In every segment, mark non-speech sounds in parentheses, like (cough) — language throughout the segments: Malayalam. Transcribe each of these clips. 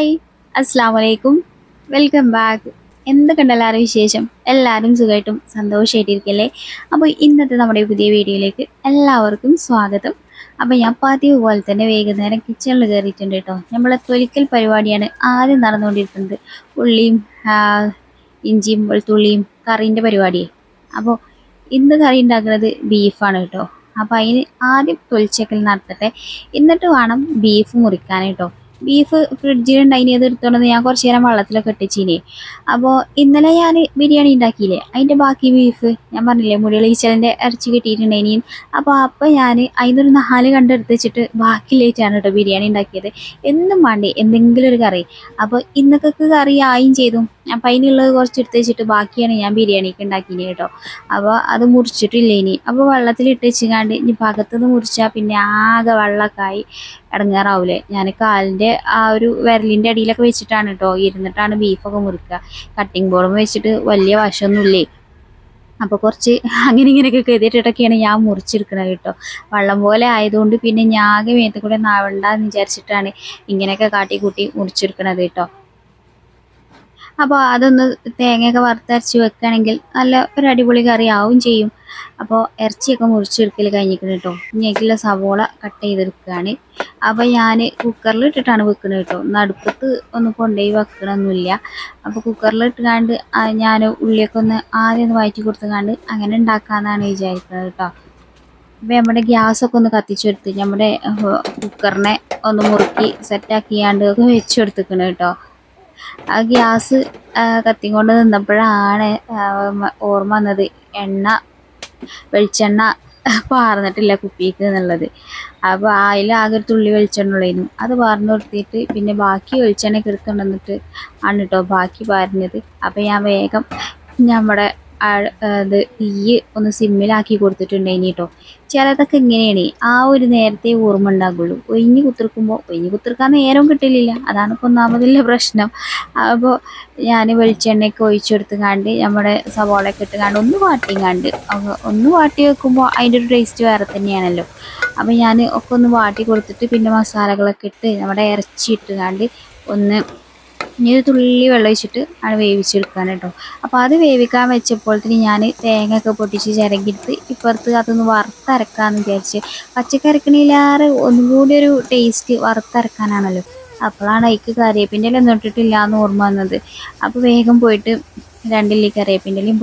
ഹായ് അസ്സാം വലൈക്കും വെൽക്കം ബാക്ക് എന്തൊക്കെയുണ്ട് എല്ലാവരും വിശേഷം? എല്ലാവരും സുഖമായിട്ടും സന്തോഷമായിട്ടിരിക്കല്ലേ? അപ്പോൾ ഇന്നത്തെ നമ്മുടെ പുതിയ വീഡിയോയിലേക്ക് എല്ലാവർക്കും സ്വാഗതം. അപ്പോൾ ഞാൻ പതിവ് പോലെ തന്നെ വൈകുന്നേരം കിച്ചണിൽ കയറിയിട്ടുണ്ട് കേട്ടോ. നമ്മളെ തൊലിക്കൽ പരിപാടിയാണ് ആദ്യം നടന്നുകൊണ്ടിരിക്കുന്നത്. ഉള്ളിയും ഇഞ്ചിയും വെളുത്തുള്ളിയും കറീന്റെ പരിപാടിയെ. അപ്പോൾ ഇന്ന് കറി ഉണ്ടാക്കുന്നത് ബീഫാണ് കേട്ടോ. അപ്പോൾ അതിന് ആദ്യം തൊലിച്ചക്കൽ നടത്തട്ടെ. എന്നിട്ട് വേണം ബീഫ് മുറിക്കാൻ കേട്ടോ. ബീഫ് ഫ്രിഡ്ജിലുണ്ടായിനി അത് എടുത്തോണ്ട് ഞാൻ കുറച്ച് നേരം വെള്ളത്തിലൊക്കെ ഇട്ടിച്ചിനി. അപ്പോൾ ഇന്നലെ ഞാൻ ബിരിയാണി ഉണ്ടാക്കിയില്ലേ? അതിന്റെ ബാക്കി ബീഫ് ഞാൻ പറഞ്ഞില്ലേ മുടികളീച്ചലിന്റെ ഇറച്ചി കിട്ടിയിട്ടുണ്ടായിനി. അപ്പോൾ അപ്പോൾ ഞാൻ അതിനൊരു നാല് കണ്ടെടുത്ത് വെച്ചിട്ട് ബാക്കിയിലേറ്റാണ് കേട്ടോ ബിരിയാണി ഉണ്ടാക്കിയത്. എന്നും വേണ്ടേ എന്തെങ്കിലും ഒരു കറി. അപ്പോൾ ഇന്നൊക്കെ കറി ആയും ചെയ്തു. അപ്പം അതിനുള്ളത് കുറച്ച് എടുത്ത് വെച്ചിട്ട് ബാക്കിയാണ് ഞാൻ ബിരിയാണിക്ക് ഉണ്ടാക്കിയത് കേട്ടോ. അപ്പോൾ അത് മുറിച്ചിട്ടില്ല ഇനി അപ്പോൾ വെള്ളത്തിലിട്ട് വെച്ചുകാണ്ട് ഇനി പകത്തുനിന്ന് മുറിച്ചാൽ പിന്നെ ആകെ വെള്ളമൊക്കെ ആയി ഇടങ്ങാറാവൂലേ. ഞാൻ കാലിന്റെ ആ ഒരു വിരലിന്റെ അടിയിലൊക്കെ വെച്ചിട്ടാണ് കേട്ടോ ഇരുന്നിട്ടാണ് ബീഫൊക്കെ മുറിക്കുക. കട്ടിംഗ് ബോർഡും വെച്ചിട്ട് വലിയ വശമൊന്നുമില്ലേ? അപ്പോൾ കുറച്ച് അങ്ങനെ ഇങ്ങനെയൊക്കെ കരുതിയിട്ടൊക്കെയാണ് ഞാൻ മുറിച്ചെടുക്കണത് കേട്ടോ വള്ളം പോലെ ആയതുകൊണ്ട് പിന്നെ ഞാകെ മേത്ത് കൂടെ നാവണ്ടെന്ന് വിചാരിച്ചിട്ടാണ് ഇങ്ങനെയൊക്കെ കാട്ടി കൂട്ടി മുറിച്ചെടുക്കണത് കേട്ടോ അപ്പോൾ അതൊന്ന് തേങ്ങയൊക്കെ വറുത്തരച്ച് വെക്കുകയാണെങ്കിൽ നല്ല ഒരു അടിപൊളി കറി ആവും ചെയ്യും. അപ്പോൾ ഇറച്ചിയൊക്കെ മുറിച്ചെടുക്കൽ കഴിഞ്ഞിരിക്കണം കേട്ടോ ഇനിക്കുള്ള സവോള കട്ട് ചെയ്തെടുക്കുകയാണ് അപ്പോൾ ഞാൻ കുക്കറിൽ ഇട്ടിട്ടാണ് വെക്കുന്നത് കേട്ടോ നടുപ്പത്ത് ഒന്ന് കൊണ്ടുപോയി വെക്കണമൊന്നുമില്ല അപ്പോൾ കുക്കറിൽ ഇട്ടുകാണ്ട് ഞാൻ ഉള്ളിയൊക്കെ ഒന്ന് ആദ്യം ഒന്ന് വയറ്റി കൊടുത്തുകാണ്ട് അങ്ങനെ ഉണ്ടാക്കാമെന്നാണ് വിചാരിക്കുന്നത് കേട്ടോ അപ്പോൾ നമ്മുടെ ഗ്യാസൊക്കെ ഒന്ന് കത്തിച്ചെടുത്ത് നമ്മുടെ കുക്കറിനെ ഒന്ന് മുറുക്കി സെറ്റാക്കിയാണ്ട് ഒക്കെ വെച്ചെടുത്തിക്കണം കേട്ടോ ആ ഗ്യാസ് കത്തിക്കൊണ്ട് നിന്നപ്പോഴാണ് ഓർമ്മ വന്നത്. എണ്ണ വെളിച്ചെണ്ണ പാർന്നിട്ടില്ല കുപ്പിക്ക് എന്നുള്ളത്. അപ്പോൾ അതിൽ ആകെ ഒരു തുള്ളി വെളിച്ചെണ്ണ ഉള്ളതിനും അത് പാർന്ന് കൊടുത്തിട്ട് പിന്നെ ബാക്കി വെളിച്ചെണ്ണ കിടക്കണ്ടെന്നിട്ട് ആണ് കേട്ടോ ബാക്കി പാരുന്നത് അപ്പോൾ ഞാൻ വേഗം നമ്മുടെ ഇത് തീ ഒന്ന് സിമ്മിലാക്കി കൊടുത്തിട്ടുണ്ടായിനി കേട്ടോ ചിലതൊക്കെ ഇങ്ങനെയാണ്. ആ ഒരു നേരത്തെ ഓർമ്മ ഉണ്ടാകുള്ളൂ ഒഴിഞ്ഞു കുത്തിർക്കുമ്പോൾ ഒഴിഞ്ഞു കുത്തിർക്കാൻ നേരം കിട്ടില്ല അതാണ് ഇപ്പോൾ ഒന്നാമതുള്ള പ്രശ്നം. അപ്പോൾ ഞാൻ വെളിച്ചെണ്ണയൊക്കെ ഒഴിച്ചെടുത്ത് കണ്ട് നമ്മുടെ സവാളയൊക്കെ ഇട്ട് കണ്ട് ഒന്ന് വാട്ടിയും കണ്ട് ഒന്ന് വാട്ടി വെക്കുമ്പോൾ അതിന്റെ ഒരു ടേസ്റ്റ് വേറെ തന്നെയാണല്ലോ. അപ്പോൾ ഞാൻ ഒക്കെ ഒന്ന് വാട്ടി കൊടുത്തിട്ട് പിന്നെ മസാലകളൊക്കെ ഇട്ട് നമ്മുടെ ഇറച്ചി ഇട്ട് കണ്ട് ഒന്ന് ഇനി ഒരു തുള്ളി വെള്ളം ഒഴിച്ചിട്ട് ആണ് വേവിച്ചെടുക്കാൻ കേട്ടോ അപ്പോൾ അത് വേവിക്കാൻ വെച്ചപ്പോഴത്തേന് ഞാൻ തേങ്ങ ഒക്കെ പൊട്ടിച്ച് ചിരകിയിട്ട് ഇപ്പുറത്ത് അതൊന്ന് വറുത്തരക്കാമെന്ന് വിചാരിച്ച്. പച്ചക്കരക്കണിയിലേറെ ഒന്നും കൂടി ഒരു ടേസ്റ്റ് വറുത്തരക്കാനാണല്ലോ. അപ്പോഴാണ് അതിക്ക് കറിവേപ്പിന്റെ ഒന്നും ഇട്ടിട്ടില്ല എന്ന് ഓർമ്മ വന്നത്. അപ്പോൾ വേഗം പോയിട്ട് രണ്ടില്ലി കറിവേപ്പിന്റെ ഇലയും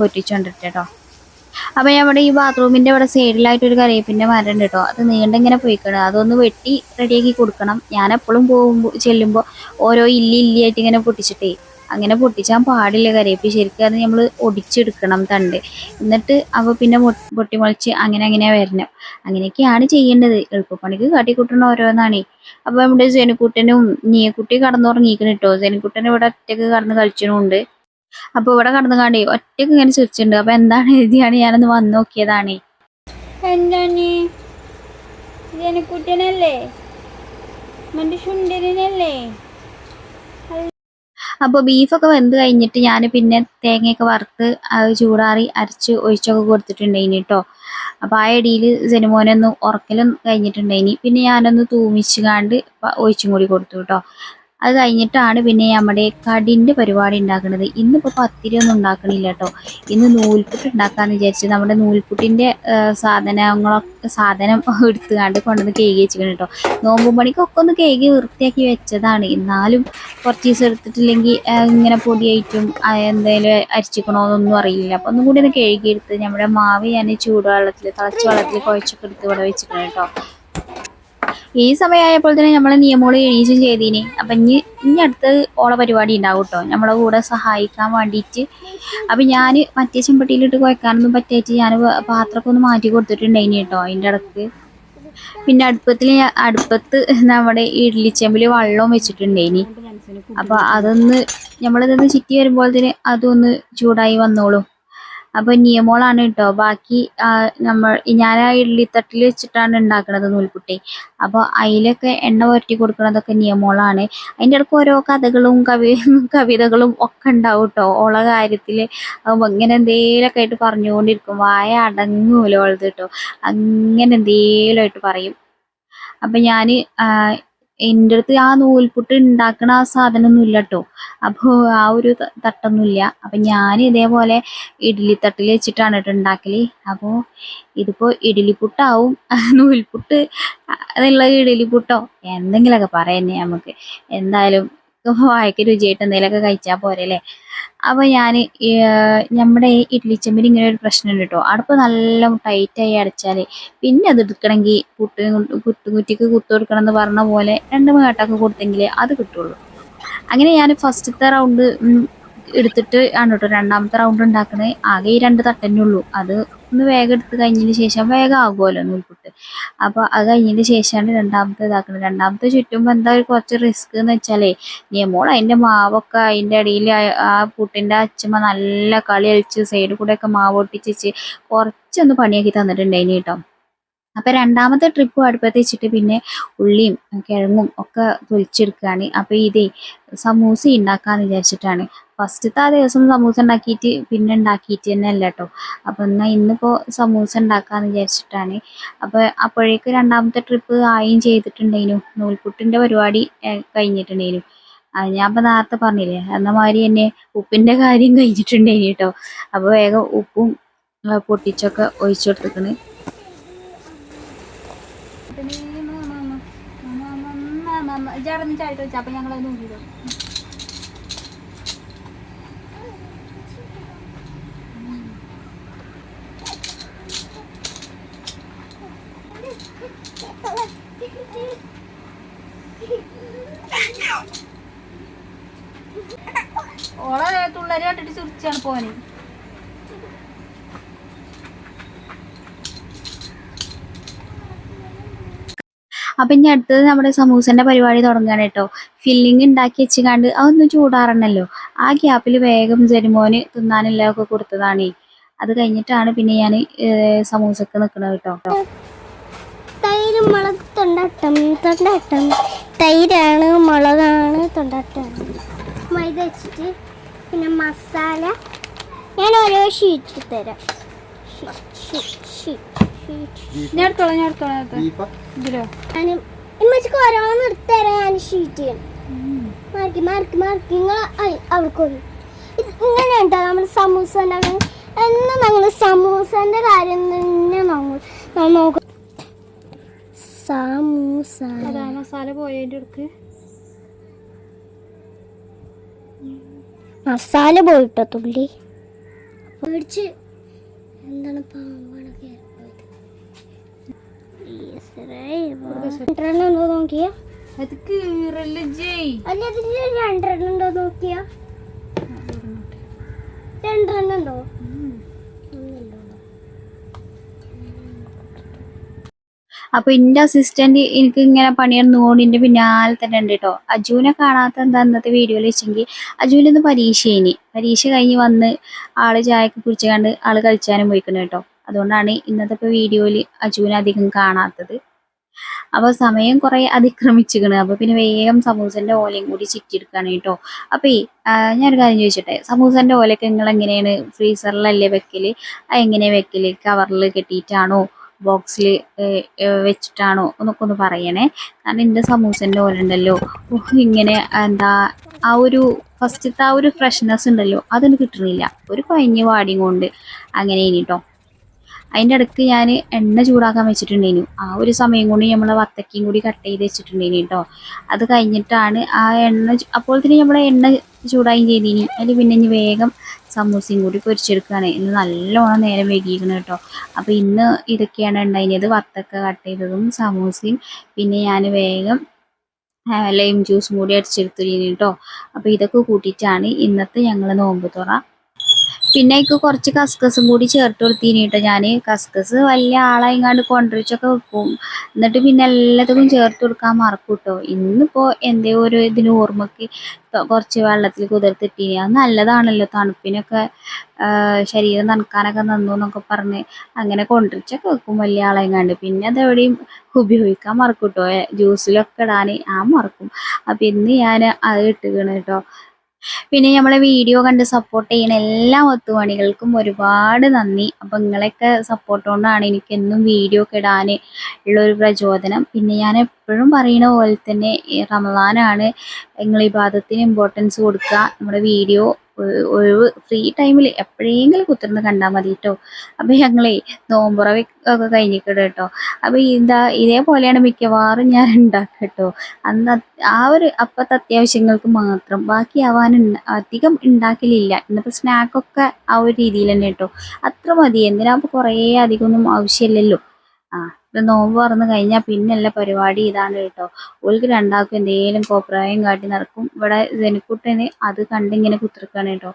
അപ്പോൾ നമ്മുടെ ഈ ബാത്റൂമിന്റെ ഇവിടെ സൈഡിലായിട്ട് ഒരു കറിവേപ്പിന്റെ മരം ഉണ്ട് കേട്ടോ അത് നീണ്ടിങ്ങനെ പോയിക്കണം. അതൊന്ന് വെട്ടി റെഡിയാക്കി കൊടുക്കണം. ഞാൻ എപ്പോഴും പോകുമ്പോൾ ചെല്ലുമ്പോൾ ഓരോ ഇല്ലി ഇല്ലിയായിട്ട് ഇങ്ങനെ പൊട്ടിച്ചിട്ടേ അങ്ങനെ പൊട്ടിച്ചാൽ പാടില്ല കറിവേപ്പ് ശരിക്കും അത് നമ്മൾ ഒടിച്ചെടുക്കണം തണ്ട്. എന്നിട്ട് അവ പിന്നെ പൊട്ടിമുളച്ച് അങ്ങനെ അങ്ങനെ വരണം അങ്ങനെയൊക്കെയാണ് ചെയ്യേണ്ടത്. എളുപ്പപ്പണിക്ക് കാട്ടിക്കൂട്ടണ ഓരോന്നാണേ. അപ്പോൾ നമ്മുടെ ജനുക്കുട്ടനും നീയക്കുട്ടി കടന്നുറങ്ങിയിരിക്കണം കേട്ടോ ജനുക്കുട്ടൻ ഇവിടെ ഒറ്റയ്ക്ക് കടന്ന് കളിച്ചണുണ്ട്. അപ്പോൾ ഇവിടെ കടന്നു കാണി ഒറ്റയ്ക്ക് ഇങ്ങനെ ചിരിച്ചിട്ടുണ്ട്. അപ്പോൾ എന്താണ് എഴുതിയാണ് ഞാനൊന്ന് വന്നു നോക്കിയതാണേ. എന്താണ്? ജനക്കുട്ടനല്ലേ മറ്റേ ശുണ്ടരനല്ലേ അപ്പോൾ ബീഫൊക്കെ വെന്ത് കഴിഞ്ഞിട്ട് ഞാൻ പിന്നെ തേങ്ങയൊക്കെ വറുത്ത് അത് ചൂടാറി അരച്ച് ഒഴിച്ചൊക്കെ കൊടുത്തിട്ടുണ്ടായിനി കേട്ടോ അപ്പോൾ ആ ഇടയിൽ ജനുമോനൊന്ന് ഉറക്കലും കഴിഞ്ഞിട്ടുണ്ടായിനി. പിന്നെ ഞാനൊന്ന് തൂമിച്ച് കാണ്ട് പ- ഒഴിച്ചും കൂടി കൊടുത്തു കേട്ടോ അത് കഴിഞ്ഞിട്ടാണ് പിന്നെ നമ്മുടെ കടിന്റെ പരിപാടി ഉണ്ടാക്കുന്നത് ഇന്നിപ്പോൾ പത്തിരി ഒന്നും ഉണ്ടാക്കണില്ല കേട്ടോ ഇന്ന് നൂൽപുട്ട് ഉണ്ടാക്കാമെന്ന് വിചാരിച്ച് നമ്മുടെ നൂൽപുട്ടിന്റെ സാധനങ്ങളൊക്കെ സാധനം എടുത്തുകാണ്ട് കൊണ്ടുവന്ന് കേക്ക് വെച്ചിരിക്കണം കേട്ടോ നോമ്പും പണിക്കൊക്കെ ഒന്ന് കേക്ക് വൃത്തിയാക്കി വെച്ചതാണ്. എന്നാലും കുറച്ച് ദിവസം എടുത്തിട്ടില്ലെങ്കിൽ ഇങ്ങനെ പൊടിയായിട്ടും എന്തെങ്കിലും അരിച്ചിക്കണോന്നൊന്നും അറിയില്ല. അപ്പോൾ ഒന്നും കൂടി ഒന്ന് കഴുകിയെടുത്ത് നമ്മുടെ മാവ് ഞാൻ ചൂടുവെള്ളത്തിൽ തിളച്ച വെള്ളത്തിൽ കുഴച്ചൊക്കെ എടുത്ത് ഇവിടെ വെച്ചിട്ടുണ്ട് കേട്ടോ ഈ സമയമായപ്പോൾ തന്നെ നമ്മളെ നിയമോൾ എണീച്ചും ചെയ്തീനി. അപ്പം ഇനി ഇനി അടുത്ത് ഓള പരിപാടി ഉണ്ടാവും കേട്ടോ നമ്മളെ കൂടെ സഹായിക്കാൻ വേണ്ടിയിട്ട് അപ്പം ഞാൻ മറ്റേ ചെമ്പട്ടിയിലിട്ട് കുഴക്കാനൊന്നും പറ്റിയിട്ട് ഞാൻ പാത്രമൊക്കെ ഒന്ന് മാറ്റി കൊടുത്തിട്ടുണ്ടായിനി കേട്ടോ അതിന്റെ ഇടയ്ക്ക്. പിന്നെ അടുപ്പത്തിൽ അടുപ്പത്ത് നമ്മുടെ ഇഡ്ലിച്ചെമ്പിൽ വെള്ളവും വെച്ചിട്ടുണ്ടായിനി. അപ്പൊ അതൊന്ന് നമ്മളിതൊന്ന് ചിറ്റി വരുമ്പോൾ തന്നെ അതൊന്ന് ചൂടായി വന്നോളും. അപ്പൊ നിയമോളാണ് കേട്ടോ ബാക്കി നമ്മൾ ഞാൻ ആ ഇഡ്ലിത്തട്ടിൽ വെച്ചിട്ടാണ് ഉണ്ടാക്കുന്നത് നൂൽപുട്ടി. അപ്പോൾ അതിലൊക്കെ എണ്ണ പുരട്ടി കൊടുക്കുന്നതൊക്കെ നിയമോളാണ് അതിന്റെ ഇടയ്ക്ക് ഓരോ കഥകളും കവി കവിതകളും ഒക്കെ ഉണ്ടാവും കേട്ടോ ഓള കാര്യത്തിൽ ഇങ്ങനെ എന്തേലൊക്കെ ആയിട്ട് പറഞ്ഞുകൊണ്ടിരിക്കും. വായ അടങ്ങൂല ഉള്ളത് കേട്ടോ അങ്ങനെ എന്തേലും ആയിട്ട് പറയും. അപ്പം ഞാൻ എന്റെ അടുത്ത് ആ നൂൽപുട്ട് ഉണ്ടാക്കണ ആ സാധനമൊന്നും ഇല്ല കേട്ടോ അപ്പോൾ ആ ഒരു തട്ടൊന്നുമില്ല. അപ്പം ഞാൻ ഇതേപോലെ ഇഡ്ഡലി തട്ടിൽ വെച്ചിട്ടാണ് കേട്ടോ ഉണ്ടാക്കൽ. അപ്പോൾ ഇതിപ്പോൾ ഇഡ്ഡലിപ്പുട്ടാവും (laughs) നൂൽപുട്ട് അതുള്ള ഇഡ്ഡലിപ്പുട്ടോ എന്തെങ്കിലുമൊക്കെ പറയുന്നേ നമുക്ക്. എന്തായാലും വായക്ക് രുചിയായിട്ട് എന്തെങ്കിലുമൊക്കെ കഴിച്ചാൽ പോരെ അല്ലേ അപ്പോൾ ഞാൻ നമ്മുടെ ഈ ഇഡ്ഡലി ചെമ്പിന് ഇങ്ങനെ ഒരു പ്രശ്നമുണ്ട് കേട്ടോ അടുപ്പ് നല്ല ടൈറ്റായി അടച്ചാൽ പിന്നെ അത് എടുക്കണമെങ്കിൽ പുട്ട് കുറ്റിക്ക് കുത്തു കൊടുക്കണം എന്ന് പറഞ്ഞ പോലെ രണ്ട് മേട്ടൊക്കെ കൊടുത്തെങ്കിൽ അത് കിട്ടുള്ളൂ. അങ്ങനെ ഞാൻ ഫസ്റ്റത്തെ റൗണ്ട് എടുത്തിട്ട് ആണ് കേട്ടോ രണ്ടാമത്തെ റൗണ്ട് ഉണ്ടാക്കണേ. ആകെ ഈ രണ്ട് തട്ടന്നെ ഉള്ളൂ. അത് ഒന്ന് വേഗം എടുത്ത് കഴിഞ്ഞതിന് ശേഷം വേഗം ആകുമല്ലോ നൂൽപുട്ട്. അപ്പോൾ അത് കഴിഞ്ഞതിന് ശേഷമാണ് രണ്ടാമത്തെ ഇതാക്കുന്നത് രണ്ടാമത്തെ ചുറ്റുമ്പോൾ എന്താ കുറച്ച് റിസ്ക് എന്ന് വെച്ചാലേ നിയമോൾ അതിന്റെ മാവൊക്കെ അതിന്റെ ഇടയിൽ ആ പുട്ടിന്റെ അച്ഛമ്മ നല്ല കളി കളിച്ച് സൈഡിൽ ഒക്കെ മാവ് ഒട്ടിച്ച് കുറച്ചൊന്ന് പണിയാക്കി തന്നിട്ടുണ്ടായിന് കേട്ടോ. അപ്പൊ രണ്ടാമത്തെ ട്രിപ്പ് അടുപ്പത്ത് വെച്ചിട്ട് പിന്നെ ഉള്ളിയും കിഴങ്ങും ഒക്കെ തൊലിച്ചെടുക്കുകയാണ് അപ്പൊ ഇതേ സമൂസ ഉണ്ടാക്കാന്ന് വിചാരിച്ചിട്ടാണ്. ഫസ്റ്റത്തെ ആ ദിവസം സമൂസ ഉണ്ടാക്കിയിട്ട് പിന്നെ ഉണ്ടാക്കിയിട്ട് തന്നെ അല്ല കേട്ടോ അപ്പൊ എന്നാ ഇന്നിപ്പോ സമൂസ ഉണ്ടാക്കാന്ന് വിചാരിച്ചിട്ടാണ് അപ്പൊ അപ്പോഴേക്ക് രണ്ടാമത്തെ ട്രിപ്പ് ആയും ചെയ്തിട്ടുണ്ടായിരുന്നു നൂൽപുട്ടിന്റെ പരിപാടി കഴിഞ്ഞിട്ടുണ്ടായിരുന്നു ഞാൻ ഇപ്പൊ നേരത്തെ പറഞ്ഞില്ലേ എന്ന മാതിരി എന്നെ ഉപ്പിന്റെ കാര്യം കഴിഞ്ഞിട്ടുണ്ടായിരുന്നു കേട്ടോ അപ്പോൾ വേഗം ഉപ്പും പൊട്ടിച്ചൊക്കെ ഒഴിച്ചു കൊടുത്തേക്കണ് ചേട്ടൻ ചാടിട്ട് വെച്ചാൽ അപ്പൊ ഞങ്ങൾ നോക്കിയതോ ഓളെ തുള്ളരി കണ്ടിട്ട് ചിരിച്ചാണ് പോനെ അപ്പൊ ഇനി അടുത്തത് നമ്മുടെ സമൂസന്റെ പരിപാടി തുടങ്ങുകയാണ് കേട്ടോ. ഫില്ലിങ് ഉണ്ടാക്കി വെച്ചുകാണ്ട് അതൊന്നും ചൂടാറണല്ലോ. ആ ഗ്യാപ്പിൽ വേഗം ജരുമോന് തിന്നാനെല്ലാം ഒക്കെ കൊടുത്തതാണ്. അത് കഴിഞ്ഞിട്ടാണ് പിന്നെ ഞാൻ സമൂസക്ക് നിൽക്കുന്നത് കേട്ടോ. തൈര് മുളക് തൊണ്ടാട്ടം തൊണ്ടാട്ടം. തൈരാണ് മുളകാണ് തൊണ്ടാട്ടം. മൈദ വെച്ചിട്ട് പിന്നെ മസാല. ഞാൻ ഓരോ ഷീറ്റ് തരാം. ഇതിലോ? ഞാൻ ഇമ്മച്ചിക്ക് ഓരോന്ന് എടുത്തരാം ഞാൻ ഷീറ്റ് ചെയ്യണം മാർക്കി മാർക്കി മാർക്കി. നിങ്ങൾ അവർക്ക് ഇത് ഇങ്ങനെ ഉണ്ടോ? നമ്മൾ സമൂസ ഉണ്ടാക്കുന്നത് എന്ന് ഞങ്ങൾ സമൂസന്റെ കാര്യം തന്നെ നമ്മൾ നോക്കും. സമൂസ. അതാ മസാല പോയതിന്റെ അടുക്ക്. മസാല പോയിട്ടോ തുള്ളി? പേടിച്ച് എന്താണ് പാമ്പാണൊക്കെ രണ്ടെണ്ണം ഉണ്ടോ നോക്കിയാ? അത് കീറൽ ജയ്. അല്ല ഇതിൽ രണ്ടെണ്ണം ഉണ്ടോ നോക്കിയാ? രണ്ടെണ്ണം ഉണ്ടോ? അപ്പൊ എന്റെ അസിസ്റ്റന്റ് എനിക്ക് ഇങ്ങനെ പണിയെടുന്നുകൊണ്ട് എന്റെ പിന്നാലെ തന്നെ ഉണ്ട് കേട്ടോ അജുവിനെ കാണാത്ത എന്താ ഇന്നത്തെ വീഡിയോയിൽ വെച്ചെങ്കിൽ അജുവിന് ഒന്ന് പരീക്ഷ ഇനി. പരീക്ഷ കഴിഞ്ഞ് വന്ന് ആൾ ചായക്ക് കുടിച്ചുകൊണ്ട് ആൾ കളിച്ചാനും പോയിക്കണം കേട്ടോ. അതുകൊണ്ടാണ് ഇന്നത്തെ ഇപ്പൊ വീഡിയോയിൽ അജുവിനെ അധികം കാണാത്തത്. അപ്പൊ സമയം കുറെ അതിക്രമിച്ചിരിക്കണ് അപ്പൊ പിന്നെ വേഗം സമൂസന്റെ ഓലയും കൂടി ചിറ്റിയെടുക്കാണ് കേട്ടോ. അപ്പൊ ഈ ഞാനൊരു കാര്യം ചോദിച്ചോട്ടെ? സമൂസന്റെ ഓലൊക്കെ നിങ്ങൾ എങ്ങനെയാണ് ഫ്രീസറിലല്ലേ വെക്കൽ? എങ്ങനെയാ വെക്കൽ? കവറിൽ കെട്ടിയിട്ടാണോ? ബോക്സിൽ വെച്ചിട്ടാണോ എന്നൊക്കെ ഒന്ന് പറയണേ. കാരണം എന്റെ സമൂസേന്റെ പോലെ ഉണ്ടല്ലോ. ഇങ്ങനെ എന്താ ആ ഒരു ഫസ്റ്റത്തെ ആ ഒരു ഫ്രഷ്നെസ് ഉണ്ടല്ലോ. അതൊന്നും കിട്ടുന്നില്ല ഒരു കഴിഞ്ഞ് വാടിയും കൊണ്ട് അങ്ങനെ ഇനിട്ടോ. അതിന്റെ ഇടയ്ക്ക് ഞാൻ എണ്ണ ചൂടാക്കാൻ വെച്ചിട്ടുണ്ടേനു. ആ ഒരു സമയം കൊണ്ട് നമ്മൾ വത്തക്കയും കൂടി കട്ട് ചെയ്ത് വെച്ചിട്ടുണ്ടേനു കേട്ടോ അത് കഴിഞ്ഞിട്ടാണ് ആ എണ്ണ അപ്പോൾ തന്നെ നമ്മൾ എണ്ണ ചൂടായും ചെയ്തിനി. അതിൽ പിന്നെ ഇനി വേഗം സമൂസയും കൂടി പൊരിച്ചെടുക്കുകയാണ്. ഇന്ന് നല്ലോണം നേരം വൈകിയിരിക്കണം കേട്ടോ. അപ്പോൾ ഇന്ന് ഇതൊക്കെയാണ് ഉണ്ടായിരുന്നത്. വത്തക്ക കട്ട് ചെയ്തതും സമൂസയും. പിന്നെ ഞാൻ വേഗം ലൈം ജ്യൂസും കൂടി അടിച്ചെടുത്തിരുന്നു കേട്ടോ. അപ്പോൾ ഇതൊക്കെ കൂട്ടിയിട്ടാണ് ഇന്നത്തെ ഞങ്ങൾ നോമ്പ് തുറ. പിന്നെ എനിക്ക് കുറച്ച് കസ്കസും കൂടി ചേർത്ത് കൊടുത്തിന് കേട്ടോ ഞാൻ കസ്കസ് വലിയ ആളായിങ്ങാണ്ട് കൊണ്ടുവച്ചൊക്കെ വെക്കും. എന്നിട്ട് പിന്നെ എല്ലാത്തിനും ചേർത്ത് കൊടുക്കാൻ മറക്കും കേട്ടോ. ഇന്നിപ്പോൾ എന്തേ ഒരു ഇതിന് ഓർമ്മക്ക് കുറച്ച് വെള്ളത്തിൽ കുതിർത്തിട്ടീനി. അത് നല്ലതാണല്ലോ. തണുപ്പിനൊക്കെ ശരീരം തണുക്കാനൊക്കെ നന്നു എന്നൊക്കെ പറഞ്ഞ് അങ്ങനെ കൊണ്ടുവച്ചൊക്കെ വെക്കും വലിയ ആളെങ്ങാണ്ട് പിന്നെ അതെവിടെയും ഉപയോഗിക്കാൻ മറക്കും കേട്ടോ. ജ്യൂസിലൊക്കെ ഇടാൻ ആ മറക്കും. അപ്പം ഇന്ന് ഞാൻ അത് ഇട്ടുകയാണ് കേട്ടോ. പിന്നെ നമ്മളെ വീഡിയോ കണ്ട് സപ്പോർട്ട് ചെയ്യുന്ന എല്ലാ ഒത്തുപണികൾക്കും ഒരുപാട് നന്ദി. അപ്പം നിങ്ങളെയൊക്കെ സപ്പോർട്ട് കൊണ്ടാണ് എനിക്ക് എന്നും വീഡിയോ ഒക്കെ ഇടാൻ ഉള്ളൊരു പ്രചോദനം. പിന്നെ ഞാൻ എപ്പോഴും പറയുന്ന പോലെ തന്നെ റമദാനാണ് നിങ്ങൾ ഈ പാദത്തിന് ഇമ്പോർട്ടൻസ് കൊടുക്കുക. നമ്മുടെ വീഡിയോ ഒഴിവ് ഫ്രീ ടൈമിൽ എപ്പോഴെങ്കിലും കുത്തിരുന്ന് കണ്ടാൽ മതി കേട്ടോ അപ്പം ഞങ്ങളേ നോമ്പുറ ഒക്കെ കഴിഞ്ഞിക്കട കേട്ടോ. അപ്പം എന്താ ഇതേപോലെയാണ് മിക്കവാറും ഞാൻ ഉണ്ടാക്കുക കേട്ടോ അന്ന് ആ ഒരു അപ്പത്തെ അത്യാവശ്യങ്ങൾക്ക് മാത്രം ബാക്കി ആവാൻ അധികം ഉണ്ടാക്കലില്ല. ഇന്നിപ്പോൾ സ്നാക്കൊക്കെ ആ ഒരു രീതിയിൽ തന്നെ കേട്ടോ. അത്ര മതി. എന്തിനാകുമ്പോൾ കുറേ അധികമൊന്നും ആവശ്യമില്ലല്ലോ. ആ ഇത് നോമ്പ് തുറന്ന് കഴിഞ്ഞാൽ പിന്നെയുള്ള പരിപാടി ഇതാണ് കേട്ടോ. ഓൾക്ക് രണ്ടാൾക്കും എന്തെങ്കിലും കോപ്രായം കാട്ടി നടക്കും. ഇവിടെ ജനിക്കുട്ടനെ അത് കണ്ടിങ്ങനെ കുത്തിരിക്കാണ് കേട്ടോ.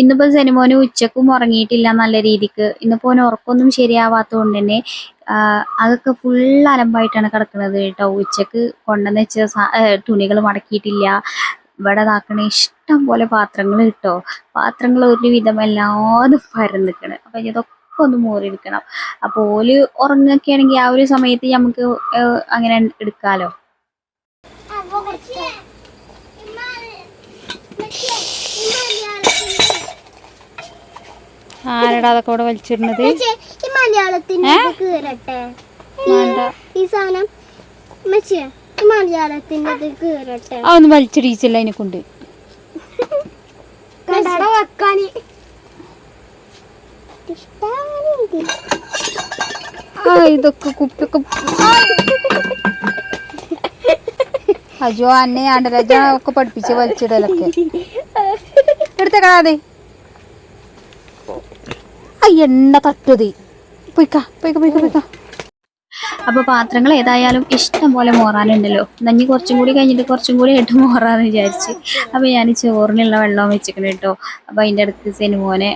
ഇന്നിപ്പോ സെനിമോന് ഉച്ചക്കും ഉറങ്ങിയിട്ടില്ല നല്ല രീതിക്ക്. ഇന്നിപ്പോ ഓന് ഉറക്കൊന്നും ശരിയാവാത്തത് കൊണ്ട് തന്നെ അതൊക്കെ ഫുൾ അലമ്പായിട്ടാണ് കിടക്കുന്നത് കേട്ടോ. ഉച്ചയ്ക്ക് കൊണ്ടുവന്ന് വെച്ച തുണികൾ മടക്കിയിട്ടില്ല. ഇവിടെ ഇതാക്കണ ഇഷ്ടം പോലെ പാത്രങ്ങൾ കിട്ടോ. പാത്രങ്ങൾ ഒരുവിധം എല്ലാതും പരന്നിക്കണ്. അപ്പൊ ഇതൊക്കെ ഒന്ന് മോറിയെടുക്കണം അപ്പോൾ ഓൽ ഉറങ്ങൊക്കെ ആണെങ്കിൽ ആ ഒരു സമയത്ത് നമുക്ക് അങ്ങനെ എടുക്കാലോ? ആരടാ അതൊക്കെ ഇവിടെ വലിച്ചിടുന്നത്? അതൊന്നും വലിച്ചിടിച്ചില്ല അതിനെ കൊണ്ട്. വെക്കാന്. ഇഷ്ടാണ് ആ ഇതൊക്കെ കുപ്പിയൊക്കെ അജോ അന്നെ ആണ്ടരജ ഒക്കെ പഠിപ്പിച്ച് വലിച്ചിടലൊക്കെ. എടുത്തേക്കാതെ ആ എണ്ണ തട്ടുതി. പോയിക്കാ പോയിക്കാ പോയിക്കാ പോയിക്ക. അപ്പോൾ പാത്രങ്ങൾ ഏതായാലും ഇഷ്ടം പോലെ മോറാനുണ്ടല്ലോ. നഞ്ഞി കുറച്ചും കൂടി കഴിഞ്ഞിട്ട് കുറച്ചും കൂടി ആയിട്ട് മോറാന്ന് വിചാരിച്ച്. അപ്പോൾ ഞാൻ ചോറിനുള്ള വെള്ളം വെച്ചേക്കണ കേട്ടോ. അപ്പോൾ അതിന്റെ അടുത്ത് സെനുമോനെ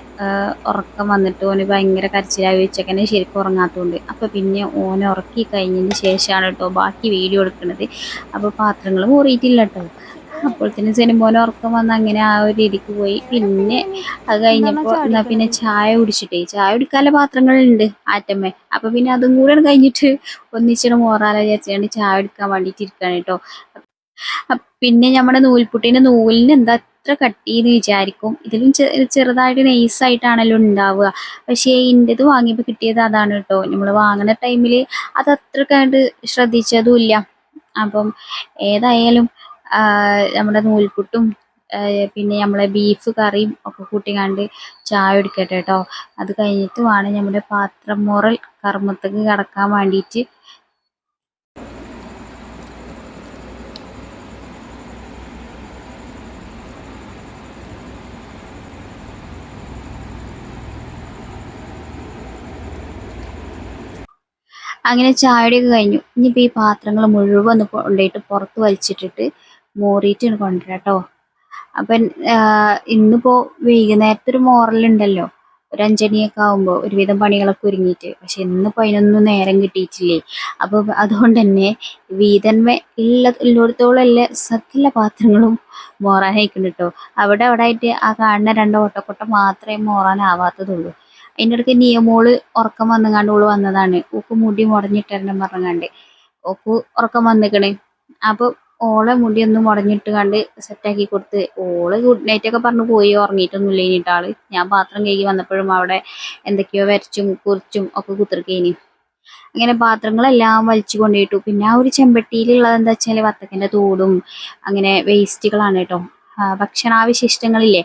ഉറക്കം വന്നിട്ട് ഓന് ഭയങ്കര കരച്ചിലായി. വെച്ചേക്കനെ ശരിക്കും ഉറങ്ങാത്തതുകൊണ്ട് അപ്പോൾ പിന്നെ ഓനെ ഉറക്കി കഴിഞ്ഞതിന് ശേഷമാണ് കേട്ടോ ബാക്കി വീഡിയോ എടുക്കുന്നത് അപ്പോൾ പാത്രങ്ങൾ മോറിയിട്ടില്ല കേട്ടോ. അപ്പോഴത്തേനും സെനുമോനെ ഉറക്കം വന്ന് അങ്ങനെ ആ ഒരു രീതിക്ക് പോയി. പിന്നെ അത് കഴിഞ്ഞപ്പോൾ എന്നാ പിന്നെ ചായ കുടിച്ചിട്ടേ. ചായ കുടിക്കാനുള്ള പാത്രങ്ങളുണ്ട് ആറ്റമ്മേ. അപ്പൊ പിന്നെ അതും കൂടെ കഴിഞ്ഞിട്ട് ഒന്നിച്ചിട്ട് മോറാല വിചാരിച്ചാണ് ചായ എടുക്കാൻ വേണ്ടിയിട്ട് ഇരിക്കാണ് കേട്ടോ. പിന്നെ നമ്മുടെ നൂൽപുട്ടിന്റെ നൂലിന് എന്താ അത്ര കട്ടിന്ന് വിചാരിക്കും? ഇതിലും ചെറുതായിട്ട് നൈസായിട്ടാണല്ലോ ഉണ്ടാവുക. പക്ഷേ ഇന്റേത് വാങ്ങിയപ്പോൾ കിട്ടിയത് അതാണ് കേട്ടോ. നമ്മൾ വാങ്ങുന്ന ടൈമിൽ അത് അത്രക്കായിട്ട് കണ്ട് ശ്രദ്ധിച്ചതും ഇല്ല. അപ്പം ഏതായാലും നമ്മുടെ നൂൽപുട്ടും പിന്നെ നമ്മളെ ബീഫ് കറിയും ഒക്കെ കൂട്ടിക്കാണ്ട് ചായ കുടിക്കട്ടെ കേട്ടോ അത് കഴിഞ്ഞിട്ട് വേണം നമ്മുടെ പാത്രം മുറൽ കർമ്മത്തേക്ക് കടക്കാൻ വേണ്ടിയിട്ട് അങ്ങനെ ചായയുടെയൊക്കെ കഴിഞ്ഞു. ഇനിയിപ്പോൾ ഈ പാത്രങ്ങൾ മുഴുവൻ കൊണ്ടുപോയിട്ട് പുറത്ത് വലിച്ചിട്ടിട്ട് മോറിയിട്ടാണ് കൊണ്ടുവരാം കേട്ടോ അപ്പം ഇന്നിപ്പോൾ വൈകുന്നേരത്തെ ഒരു മോറലുണ്ടല്ലോ. ഒരു അഞ്ചണിയൊക്കെ ആകുമ്പോൾ ഒരുവിധം പണികളൊക്കെ ഒരുങ്ങിയിട്ട്. പക്ഷെ ഇന്നിപ്പോൾ അതിനൊന്നും നേരം കിട്ടിയിട്ടില്ലേ. അപ്പോൾ അതുകൊണ്ട് തന്നെ വീതന്മേ ഉള്ള ഉള്ളിടത്തോളം എല്ലാ സകല പാത്രങ്ങളും മോറാനായിക്കുണ്ട് കേട്ടോ അവിടെ അവിടെ ആയിട്ട് ആ കാണുന്ന രണ്ട് ഓട്ടക്കൊട്ട മാത്രമേ മോറാനാവാത്തതുള്ളൂ അതിന്റെ ഇടയ്ക്ക് നിയമോൾ ഉറക്കം വന്നുകാണ്ട് ഓൾ വന്നതാണ്. ഓക്ക് മുടി മുടഞ്ഞിട്ടരണം പറഞ്ഞാണ്ട് ഓക്ക് ഉറക്കം വന്നിക്കണേ. അപ്പൊ ഓളെ മുടി ഒന്ന് മുടഞ്ഞിട്ട് കണ്ട് സെറ്റാക്കി കൊടുത്ത്. ഓൾ ഗുഡ് നൈറ്റ് ഒക്കെ പറഞ്ഞു പോയി ഉറങ്ങിയിട്ടൊന്നും ഇല്ലേനിട്ട് ആൾ ഞാൻ പാത്രം കഴുകി വന്നപ്പോഴും അവിടെ എന്തൊക്കെയോ വരച്ചും കുറിച്ചും ഒക്കെ കുത്തിർക്കേനി. അങ്ങനെ പാത്രങ്ങളെല്ലാം വലിച്ചു കൊണ്ടുപോയിട്ടു പിന്നെ ആ ഒരു ചെമ്പട്ടിയിലുള്ളത് എന്താ വെച്ചാൽ വത്തക്കന്റെ തോടും അങ്ങനെ വേസ്റ്റുകളാണ് കേട്ടോ. ഭക്ഷണാവശിഷ്ടങ്ങളില്ലേ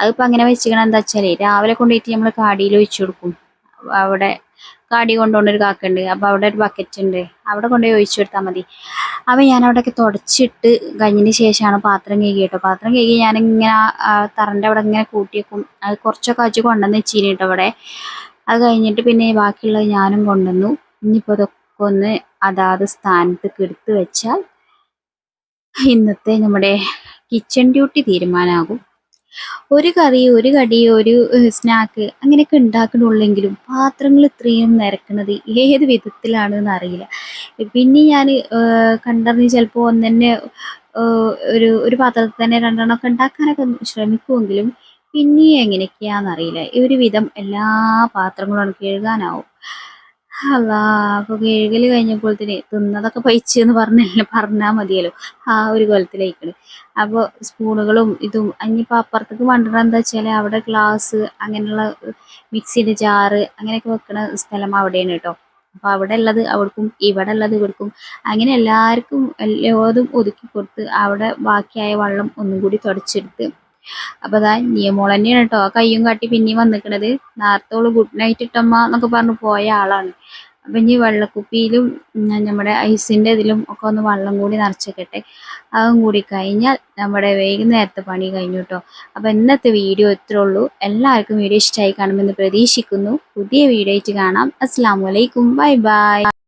അതിപ്പോൾ അങ്ങനെ വെച്ചിരിക്കണം എന്താ വെച്ചാൽ രാവിലെ കൊണ്ടുപോയിട്ട് നമ്മൾ കാടിയിൽ ഒഴിച്ചു കൊടുക്കും. അവിടെ കാടി കൊണ്ടുപോകുന്ന ഒരു കാക്കുണ്ട് അപ്പോൾ അവിടെ ഒരു ബക്കറ്റ് ഉണ്ട്. അവിടെ കൊണ്ടുപോയി ഒഴിച്ചു കൊടുത്താൽ മതി. അപ്പോൾ ഞാൻ അവിടെയൊക്കെ തുടച്ചിട്ട് കഴിഞ്ഞതിന് ശേഷമാണ് പാത്രം കഴുകി കേട്ടോ. പാത്രം കഴുകി ഇങ്ങനെ തറന്റെ അവിടെ ഇങ്ങനെ കൂട്ടിയേക്കും. അത് കുറച്ചൊക്കെ വെച്ച് കൊണ്ടുവന്ന് വെച്ചിന് കേട്ടോ അവിടെ. അത് കഴിഞ്ഞിട്ട് പിന്നെ ബാക്കിയുള്ളത് ഞാനും കൊണ്ടുവന്നു. ഇനിയിപ്പോൾ അതൊക്കെ ഒന്ന് അതാത് സ്ഥാനത്തേക്ക് എടുത്ത് വെച്ചാൽ ഇന്നത്തെ നമ്മുടെ കിച്ചൺ ഡ്യൂട്ടി തീരുമാനമാകും ഒരു കറി ഒരു കടി ഒരു സ്നാക്ക് അങ്ങനെയൊക്കെ ഉണ്ടാക്കണുള്ളെങ്കിലും പാത്രങ്ങൾ ഇത്രയും നിരക്കുന്നത് ഏത് വിധത്തിലാണെന്ന് അറിയില്ല. പിന്നെ ഞാൻ കണ്ടറിഞ്ഞ് ചിലപ്പോൾ ഒന്ന് തന്നെ ഒരു ഒരു പാത്രത്തിൽ തന്നെ രണ്ടെണ്ണമൊക്കെ ഉണ്ടാക്കാനൊക്കെ ശ്രമിക്കുമെങ്കിലും പിന്നെ എങ്ങനെയൊക്കെയാണെന്നറിയില്ല ഒരു വിധം എല്ലാ പാത്രങ്ങളും കഴുകാനാവും അല്ലാ അപ്പൊ കഴുകൽ കഴിഞ്ഞപ്പോൾ തന്നെ തിന്നതൊക്കെ പൈച്ചെന്ന് പറഞ്ഞല്ലേ പറഞ്ഞാൽ മതിയല്ലോ. ആ ഒരു കൊലത്തിലേക്കണ് അപ്പോൾ സ്പൂണുകളും ഇതും ഇനിയിപ്പോൾ അപ്പുറത്തേക്ക് കൊണ്ടുവരാൻ എന്താ വെച്ചാൽ അവിടെ ഗ്ലാസ് അങ്ങനെയുള്ള മിക്സിന്റെ ജാറ് അങ്ങനെയൊക്കെ വെക്കണ സ്ഥലം അവിടെയാണ് കേട്ടോ. അപ്പോൾ അവിടെ ഉള്ളത് അവർക്കും ഇവിടെ ഉള്ളത് ഇവർക്കും അങ്ങനെ എല്ലാവർക്കും എല്ലാതും ഒതുക്കി കൊടുത്ത് അവിടെ ബാക്കിയായ വെള്ളം ഒന്നും കൂടി തുടച്ചെടുത്ത് അപ്പോൾ അതാ നിയമോൾ തന്നെയാണ് കേട്ടോ ആ കയ്യും കാട്ടി പിന്നെയും വന്നിക്കണത്. നേരത്തെ ഓൾ ഗുഡ് നൈറ്റ് ഇട്ടമ്മ എന്നൊക്കെ പറഞ്ഞു പോയ ആളാണ്. അപ്പം ഇനി വെള്ളക്കുപ്പിയിലും നമ്മുടെ ഐസിന്റെ ഇതിലും ഒക്കെ ഒന്ന് വെള്ളം കൂടി നിറച്ചേക്കട്ടെ. അതും കൂടി കഴിഞ്ഞാൽ നമ്മുടെ വൈകുന്നേരത്തെ പണി കഴിഞ്ഞു കേട്ടോ അപ്പൊ ഇന്നത്തെ വീഡിയോ ഇത്രേ ഉള്ളൂ. എല്ലാവർക്കും വീഡിയോ ഇഷ്ടമായി കാണുമെന്ന് പ്രതീക്ഷിക്കുന്നു. പുതിയ വീഡിയോ ആയിട്ട് കാണാം. അസ്സാം വലൈക്കും ബൈ ബൈ.